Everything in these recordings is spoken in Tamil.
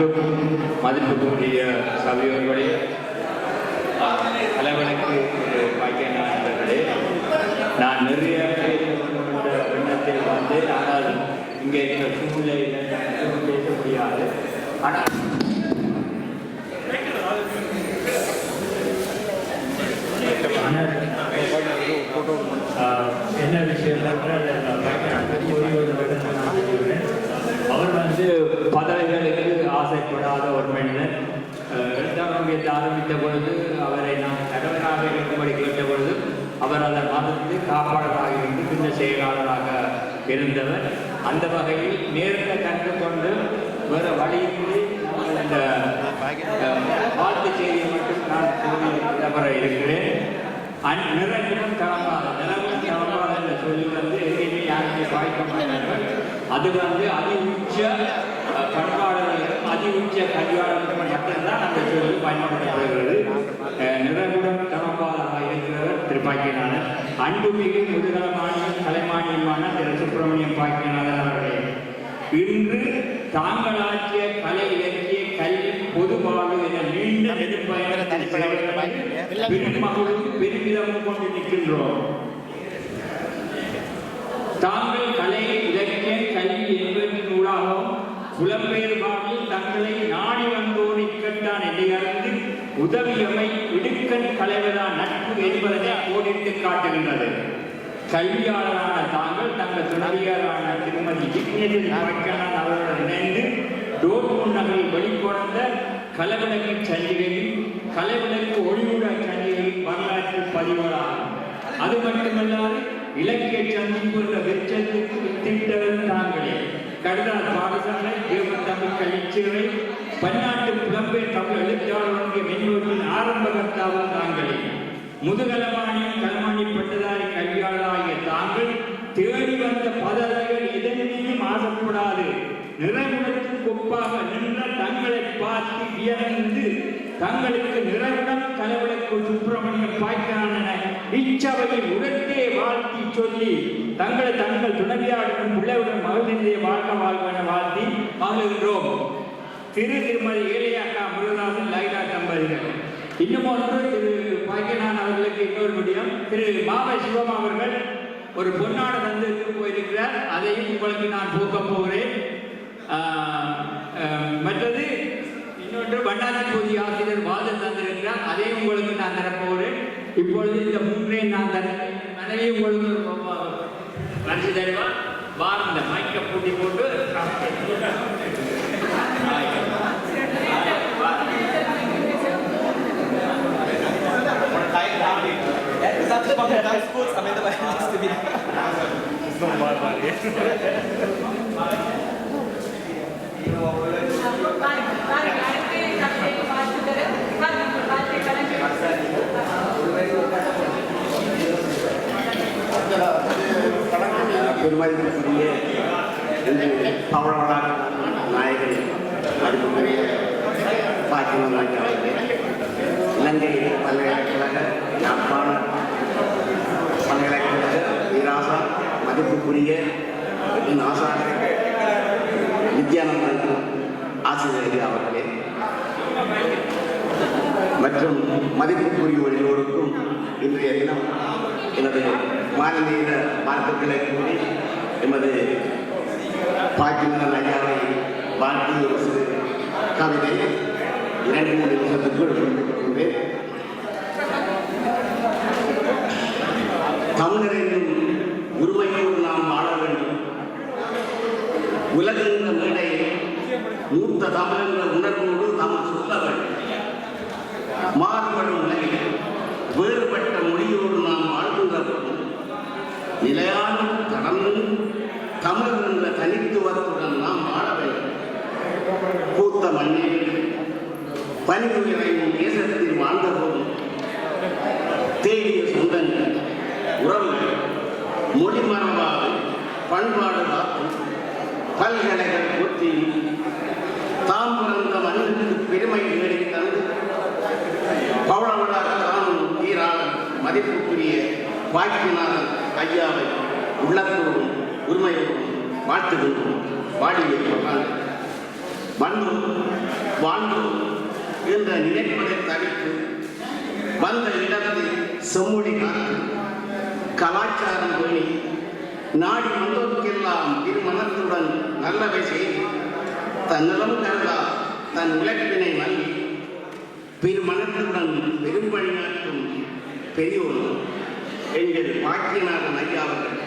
அன்புக்கும் மதிப்புக்குரிய சபையோர்களே தலைவனுக்கு பாக்கியங்களே நான் நிறைய பேருடைய எண்ணத்தில் வந்து ஆனால் இங்கே இருக்கிற சூழ்நிலையில் பேச முடியாது. ஆனால் செயலாளராக இருந்தவர். அந்த வகையில் நேரில் கற்றுக்கொண்டு வேறு வழியின்றி இந்த வாழ்த்து செய்தியை மட்டும் நான் கூறி நபர இருக்கிறேன். அந் நிறங்களும் தளமாக நிறமும் தளமாக என்ற சொல்லி வந்து எங்கேயுமே யாருமே பாய்க்க மாட்டார்கள். அது வந்து அதி உச்ச அஹ், அதி உச்ச கல்வியாளர்களுக்கும் மட்டும்தான் அந்த சொல்லி பயன்படுத்தப்படுகிறது. நிறங்கள் பாக்கியநாதன் அன்புமிகு முதுகலமானியும் கலைமானியமான திரு சுப்பிரமணியம் பாக்கியநாதன் அவர்களே. இன்று தாங்களாற்றிய கலை இலக்கிய கல்வி பொதுவாழ்வு என நீண்ட நெடுப்பயணத்தில் பெருமகளும் பெருமிதமும் கொண்டு நிற்கின்றோம். தாங்கள் கலை இலக்கிய கல்வி என்பதன் ஊடாகவும் புலம்பெயர்வாவில் தங்களை நாடி வந்தோர் இக்கட்டான் என்னை அறிந்து உதவியமை இடுக்கண் கலைவதா நட்பு என்பதனை கோடிட்டு காட்டுகின்றது. கல்வியாளரான தாங்கள் தங்கள் துணவியாளரான திருமதி விக்னேஸ்வரி அவருடன் இணைந்து டோர்மூன் நகரில் வெளிக்கொணர்ந்த கலவிளக்கு சஞ்சிகையில் கலைவிளக்கு ஒளிவுட சஞ்சிகையில் வரலாற்று பதிவுகளாகும் அது மட்டுமல்லாது இலக்கிய சந்திப்பு என்ற வெற்றத்துக்கு வித்திட்டவர் தாங்களே. கடலார் பாடசாலை தேவ தமிழ் கல்விச்சேவை பன்னாட்டு புலம்பெயர் தமிழ் எழுத்தாளர் வங்கிய ஆரம்ப கர்த்தாவும் தாங்களே. முதுகலமானியும் களமானி பட்டதாரி கல்வியாளராகிய தாங்கள் தேடி வந்த பதவிகள் எதனையும் ஆசைப்படாது. நிறகுணத்துக்கு ஒப்பாக நின்ற தங்களை பார்த்து வியந்து தங்களுக்கு நிறைகுணம் கலவலுக்கு சுப்பிரமணிய பாய்க்கான இச்சபையை உடனே வாழ்த்தி சொல்லி தங்களை தங்கள் துணைவியாருடன் பிள்ளையுடன் மகளிரையே வாழ்க்க வாழ்வென வாழ்த்தி மகிழ்கின்றோம் திரு திருமதி ஏழையாக்கா முருகதாசன் லைலா தம்பதிகள். இன்னும் ஒன்று திரு பாக்கியநாதன் அவர்களுக்கு இன்னொரு முடியும் திரு மாவை சிவம் அவர்கள் ஒரு பொன்னாட தந்திற்கு போயிருக்கிறார். அதையும் உங்களுக்கு நான் போக்க போகிறேன். மற்றது இன்னொன்று வண்ணாதி பகுதி ஆசிரியர் வாதம் தந்திருக்கிறார். அதையும் உங்களுக்கு நான் தரப்போகிறேன். இப்பொழுது இந்த மூன்றையும் நான் தரேன் மனைவி உங்களுக்கு மனசு தருவா வார் இந்த மைக்கை பூட்டி போட்டு. Pakai ganz kurz, am Ende die nächste wieder. பெருமதிக்குரிய இன்று பவளவளாக நாயகன் மதிப்புக்குரிய பாக்கியம் அவர்களே இலங்கை பல்கலைக்கழக யாழ்ப்பாண பல்கலைக்கழக வீராசா மதிப்புக்குரிய என் ஆசாரியர் நித்யானந்த அவர்களே மற்றும் மதிப்புக்குரியவர்களோருக்கும் இன்றைய தினம் எனது மாநில வாழ்த்துக்களை கூறி எமது பாக்கிமரன் ஐயாவை வாழ்த்தி ஒரு சிறு கவிதை இரண்டு மூணு நிமிஷத்துக்குள் கொண்டிருக்கின்றேன் தமிழர் உண்மையோடு நாம் வாழ வேண்டும். உலகின்ற மேடையை மூத்த தமிழென்ற உணர்வோடு நாம் சொல்ல வேண்டும். மாறுபடும் உலகில் வேறுபட்ட மொழியோடு நாம் வாழ்கின்ற போது நிலையான கடனும் தமிழ் என்ற தனித்துவத்துடன் நாம் வாழ வேண்டும். கூத்த மண்ணில் பனிபுயரையும் தேசத்தில் வாழ்ந்தபோது தேடிய சொந்தங்கள் உறவுகள் மொழி மரபாக பண்பாடு காக்கும் பல்கலைகள் போற்றி தாம் பிறந்த மண்ணுக்கு பெருமை தேடித் தந்து பவளவளாக தானும் ஈராளன் மதிப்புக்குரிய வாய்ப்பினாளன் ஐயாவை உள்ளத்தோடும் உரிமையோடும் வாழ்த்துகின்றோம். வாடியை மண்ணும் வாழ்ந்தோம் என்ற நினைப்பதை தவிர்த்து வந்த இடத்தில் செம்மொழி காத்து கலாச்சாரம் பேணி நாடி வந்தோருக்கெல்லாம் திருமணத்துடன் நல்லவை செய்து தன்னிடம் கருதா தன் உழைப்பினை நல்கி பெருமனத்துடன் பெரும்பணியாற்றும் பெரியோர் எங்கள் பாக்கியநாதன் ஐயா அவர்கள்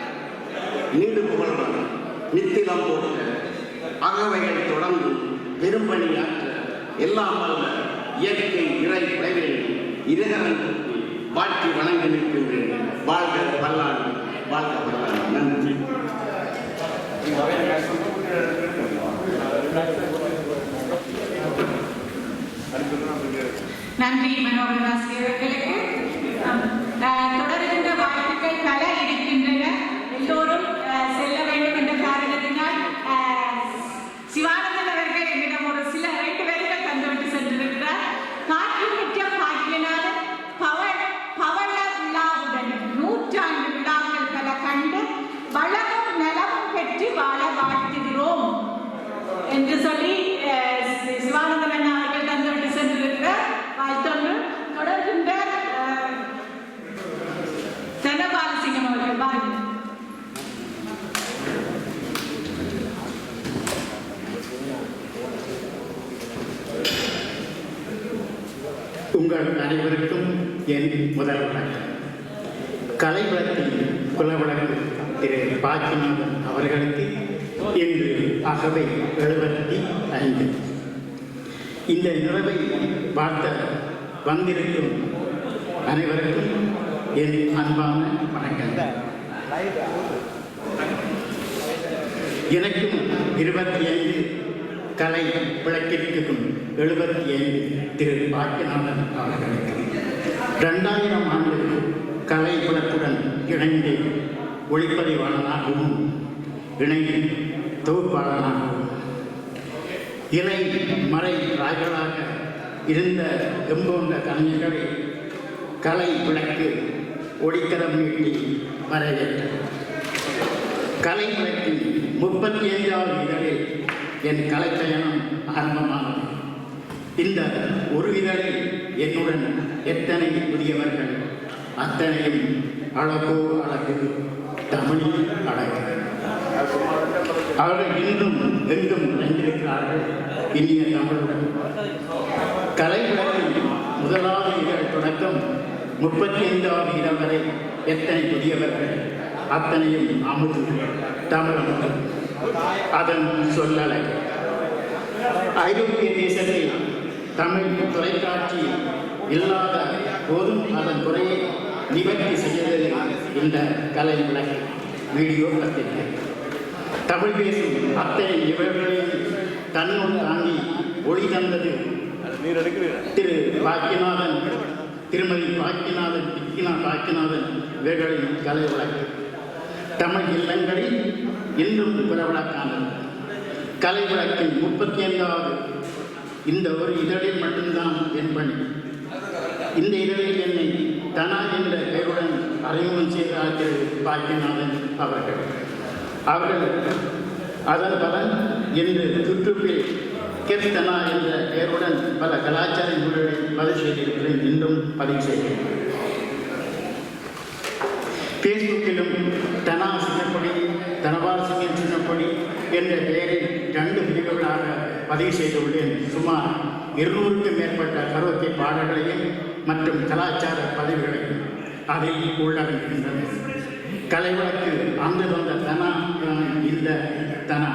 நீண்டு புகழ்வார் நித்திலம் போட்ட அகவைகள் தொடர்ந்து பெரும்பணியாற்ற எல்லாம் வல்ல இயற்கை இறை விளைவில் இருகரங்களுக்கு வாழ்த்தி வணங்கி நிற்கின்றேன். வாழ்க பல்லாண்டு வாழ்க பல்லாண்டு நன்றி. நன்றி மனோகர் உங்கள் அனைவருக்கும் என் முதல் வணக்கம். கலைவளத்தின் குலவழக்கு திரு பாக்கியநாதன் அவர்களுக்கு இன்று அகவை எழுபத்தி ஐந்து. இந்த நிலவை பார்த்த வந்திருக்கும் அனைவருக்கும் என் அன்பான வணக்கங்கள். எனக்கும் இருபத்தி ஐந்து கலை விளக்கிற்கும் எழுபத்தி ஐந்து திரு பாக்கியநாதன் அவர்களுக்கு ரெண்டாயிரம் ஆண்டு கலை விளக்குடன் இணைந்து ஒளிப்பதிவாளனாகவும் இணைந்து தொகுப்பாளனாகவும் இலை மறை ராய்களாக இருந்த எம்போன்ற கலைஞர்களை கலை விளக்கு ஒளிக்கரம் நீட்டி வரவேற்றது கலை விளக்கின் முப்பத்தி ஐந்தாவது இதழில் என் கலைப்பயணம் ஆரம்பமானது. இந்த ஒரு இதழில் என்னுடன் எத்தனை புதியவர்கள் அத்தனையும் அழகோ அழகு தமிழில் அழகு அவர்கள் இன்றும் எங்கும் நிறைந்திருக்கிறார்கள் இனிய தமிழுடன். கலை விளக்கின் முதலாவது இதழ் தொடக்கம் முப்பத்தி ஐந்தாவது இடம் வரை எத்தனை புதியவர்கள் அத்தனையும் அமுது தமிழ் அதன் சொல்லலை. ஐரோப்பிய தேசத்தில் தமிழ் தொலைக்காட்சி இல்லாத போதும் அதன் குறையை நிவர்த்தி செய்தது இந்த கலை விளக்கு வீடியோ பத்திரிகை. தமிழ் பேசும் அத்தனை இவர்களையும் தன்னுள் தாங்கி ஒளி தந்தது திரு பாக்கியநாதன் திருமதி பாக்கியநாதன் விக்கினா பாக்கியநாதன் இவர்களின் கலை வழக்கு தமிழ் இல்லங்களில் இன்றும் பிரபலக்கானது கலை வழக்கின் முப்பத்தி ஐந்தாவது இந்த ஒரு இதழில் மட்டும்தான் என் பணி. இந்த இதழில் என்னை தனா என்ற பெயருடன் அறிமுகம் செய்தார் திரு பாக்கியநாதன் அவர்கள். அவர்கள் அதன் பலன் என்று சுற்றுப்பில் கீர்த்தனா என்ற பெயருடன் பல கலாச்சார நூல்களை பதிவு செய்திருக்கிறேன் இன்றும் பதிவு செய்கிறேன். ஃபேஸ்புக்கிலும் தனா சின்னப்பொடி தனபால் சிங்கன் சின்னப்படி என்ற பெயரில் பதிவு செய்துள்ளேன் சுமார் இருநூறுக்கும் மேற்பட்ட கருவத்தை பாடல்களையும் மற்றும் கலாச்சார பதிவுகளையும் அதில் உள்ளடங்குகின்றன. கலைவழக்கு அங்கு வந்த தனா இந்த தனா.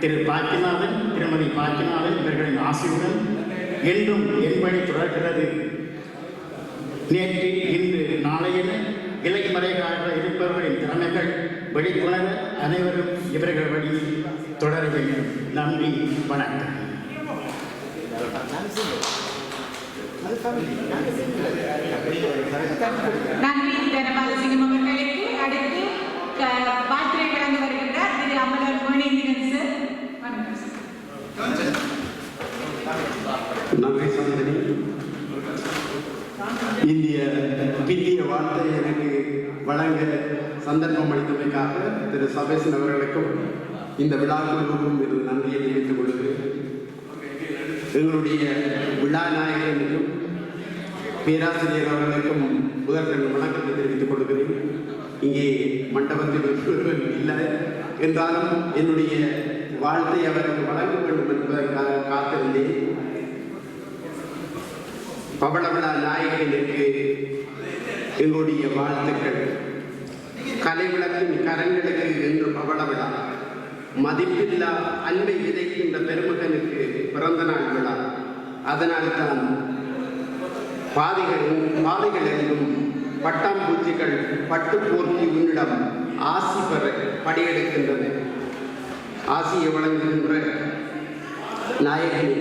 திரு பாக்கியநாதன் திருமதி பாக்கியநாதன் இவர்களின் ஆசையுடன் என்றும் என்படி தொடர்கிறது. நேற்று இன்று நாளையென இலைமறைகளாக இருப்பவர்களின் திறமைகள் வெளிக்கொணர அனைவரும் இவர்கள் வழியில் தொடர வேண்டும் நன்றி வணக்கம். நன்றி தனபாலசிங்கம் அவர்களுக்கு. அடுத்து வாழ்த்துரை வழங்க வருகின்றார் திரு அமலர் மோனேந்திரன் சார் வணக்கம் நன்றி சந்தனி இந்திய பிந்திய வார்த்தை எனக்கு வழங்க சந்தர்ப்பம் அளித்தமைக்காக திரு சபேசன் அவர்களுக்கும் இந்த விழாக்களுக்கும் எனது நன்றியை தெரிவித்துக் கொள்கிறேன். எங்களுடைய விழா நாயகனுக்கும் பேராசிரியர் அவர்களுக்கும் முதற்கண் வணக்கத்தை தெரிவித்துக் கொள்கிறேன். இங்கே மண்டபத்தில் இல்லை. என்றாலும் என்னுடைய வாழ்த்தை அவருக்கு வழங்க வேண்டும் என்பதற்காக காத்திருந்தேன். பவளவிழா நாயகனுக்கு எங்களுடைய வாழ்த்துக்கள். கலைவிளக்கின் கரங்களுக்கு என்று பவளவிழா மதிப்பில்லா அன்பை விதைக்கின்ற பெருமகனுக்கு பிறந்த நாள் விழா. அதனால்தான் பாதைகளும் பாதைகளிலும் எங்கும் பட்டாம்பூச்சிகள் பட்டு போர்த்தி உன்னிடம் ஆசி பெற படியெடுக்கின்றன. ஆசியை வழங்குகின்ற நாயகனே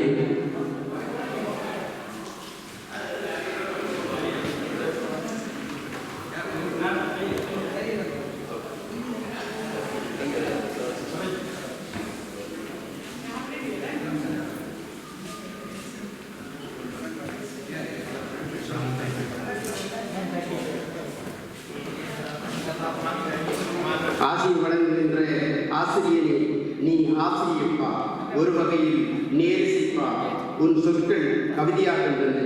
ஆசியை வழங்குகின்ற ஆசிரியனே நீ ஆசிரியப்பா ஒரு வகையில் நேரிசிப்பா உன் சொற்கள் கவிதையாகின்றன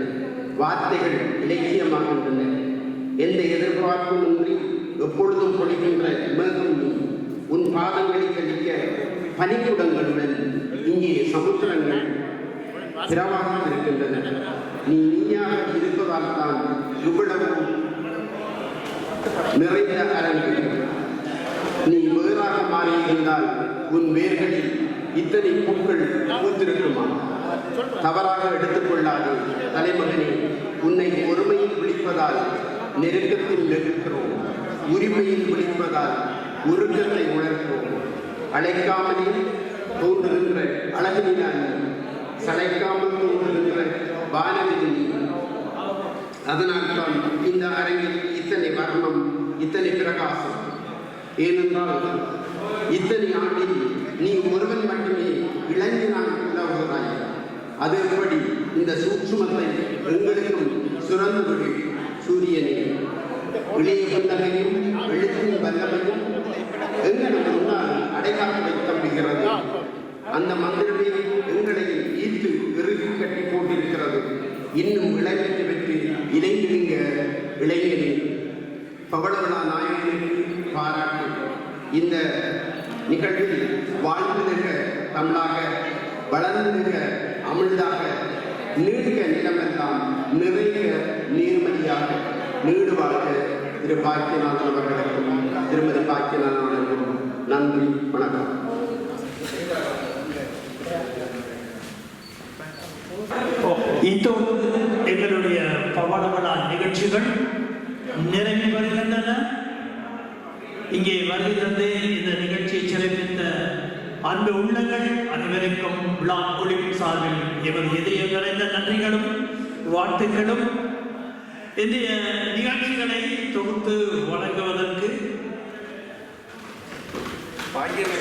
வார்த்தைகள் இலக்கியமாகின்றன எந்த எதிர்பார்ப்பும் இன்றி எப்பொழுதும் பொழிகின்ற மேகம் உன் பாதங்களை கழிக்க பனிக்குடங்களுடன் இங்கே சமுத்திரங்கள் திரவாக இருக்கின்றன. நீ நீயாக இருப்பதால் தான் இவ்வளவு நிறைந்த அரங்கு நீ வேறாக மாறியிருந்தால் உன் வேர்களில் இத்தனை பூக்கள் பூத்திருக்குமா? தவறாக எடுத்துக்கொள்ளாதே தலைமகனே உன்னை ஒருமையில் விழிப்பதால் நெருக்கத்தில் நெருக்கிறோம். உரிமையில் விழிப்பதால் உருக்கத்தை உணர்கிறோம். அழைக்காமலே தோன்றுகின்ற அழகினால் சளைக்காமல் தோன்றுகின்ற வானவில் அதனால் அதனால்தான் இந்த அரங்கில் இத்தனை வர்ணம் இத்தனை பிரகாசம். ஏனென்றால் இத்தனை ஆண்டில் நீ ஒருவன் மட்டுமே இளைஞனாக உலவுகிறாய் அது எப்படி? இந்த சூட்சுமத்தை எங்களுக்கும் சுரந்து விடு சூரியனே. இளைய புன்னகையும் எழுத்தின் வல்லமையும் எங்களுக்கு முன்னால் அடைகாத்து வைக்கப்படுகிறது அந்த மந்திரமே எங்களை ஈர்த்து இறுகி கட்டி போட்டிருக்கிறது. இன்னும் இளைஞரை பெற்று இணைந்திருங்க இளைஞரே பவளவிழா நாயகனுக்கு பாராட்டு. இந்த நிகழ்வில் வாழ்ந்து நிற்க தமிழாக வளர்ந்து நிற்க அமிழ்தாக நீடிக்க நிலமெல்லாம் நிறைய நீர்மதியாக நீடு வாழ்க திரு பாக்கியநாதன் அவர்களுக்கும் திருமதி பாக்கியநாதன் அவர்களுக்கும் நன்றி வணக்கம். இத்தோடு எங்களுடைய பவளவளா நிகழ்ச்சிகள் நிறைவு வருகின்றன இங்கே வருகின்றது இந்த நிகழ்ச்சியை சிறப்பித்த அன்பு உள்ளங்கள் அனைவருக்கும் விழா ஒளிப்பு சார்பில் எவர் இதயம் நிறைந்த நன்றிகளும் வாழ்த்துக்களும். இன்றைய நிகழ்ச்சிகளை தொகுத்து வழங்குவதற்கு பாக்கியம்